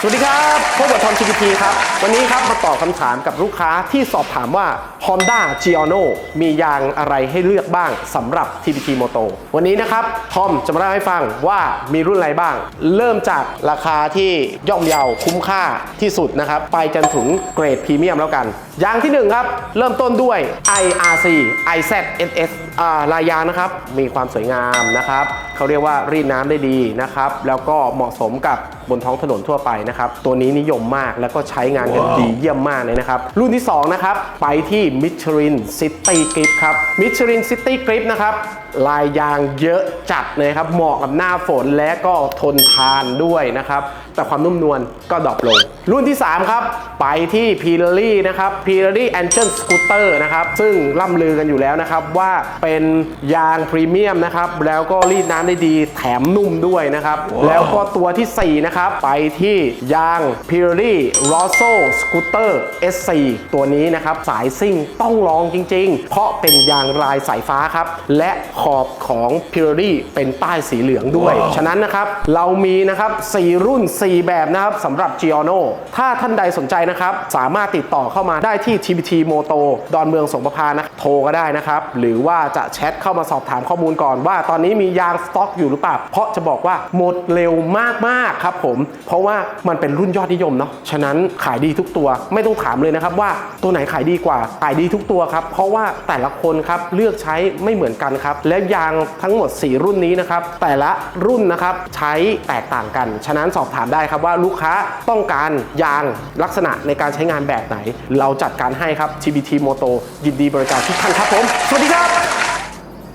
สวัสดีครับพบกับทอม GPT ครับ วันนี้ครับมาตอบคำถามกับลูกค้าที่สอบถามว่า Honda g i o n o มียางอะไรให้เลือกบ้างสำหรับ TPT Moto วันนี้นะครับ ทอมจะมาเล่าให้ฟังว่ามีรุ่นอะไรบ้าง เริ่มจากราคาที่ย่อมเยาคุ้มค่าที่สุดนะครับ ไปจนถึงเกรดพรีเมียมแล้วกัน ยางที่หนึ่งครับ เริ่มต้นด้วย IRC IZSS อ่าลายยางนะครับ มีความสวยงามนะครับเขาเรียกว่ารีดน้ำได้ดีนะครับแล้วก็เหมาะสมกับบนท้องถนนทั่วไปนะครับ ตัวนี้นิยมมากแล้วก็ใช้งานกันดีเยี่ยมมากเลยนะครับ รุ่นที่ 2 นะครับ ไปที่ Michelin City Grip ครับ Michelin City Grip นะครับลายยางเยอะจัดเลยครับ เหมาะกับหน้าฝนและก็ทนทานด้วยนะครับ แต่ความนุ่มนวลก็ดรอปลง รุ่นที่ 3 ครับ ไปที่ p i r e l y นะครับ p i r e l y Angel Scooter นะครับ ซึ่งล่ำลือกันอยู่แล้วนะครับ ว่าเป็นยางพรีเมียมนะครับ แล้วก็รีดน้ำได้ดีแถมนุ่มด้วยนะครับ แล้วก็ตัวทีสี่4 นะครับ ไปที่ยาง p i r e l y Rosso Scooter S4 ตัวนี้นะครับ สายซิ่งต้องลองจริง ๆ เพราะเป็นยางลายสายฟ้าครับ และขอบของ p i r e l y เป็นป้ายสีเหลืองด้วย ฉะนั้นนะครับเรามีนะครับ4รุ่น 4 แบบนะครับสำหรับ g i o n o ถ้าท่านใดสนใจนะครับ สามารถติดต่อเข้ามาได้ที่ TPT Moto ดอนเมืองสงประพานะโทรก็ได้นะครับ หรือว่าจะแชทเข้ามาสอบถามข้อมูลก่อนว่าตอนนี้มียางสต็อกอยู่หรือเปล่า เพราะจะบอกว่าหมดเร็วมากๆครับผม เพราะว่ามันเป็นรุ่นยอดนิยมเนาะ ฉะนั้นขายดีทุกตัวไม่ต้องถามเลยนะครับว่าตัวไหนขายดีกว่า ขายดีทุกตัวครับ เพราะว่าแต่ละคนครับเลือกใช้ไม่เหมือนกันครับ และยางทั้งหมด 4 รุ่นนี้นะครับ แต่ละรุ่นนะครับใช้แตกต่างกัน ฉะนั้นสอบถามได้ครับว่าลูกค้าต้องการยางลักษณะในการใช้งานแบบไหน เราจัดการให้ครับ TBT Moto ยินดีบริการทุกท่านครับผม สวัสดีครับ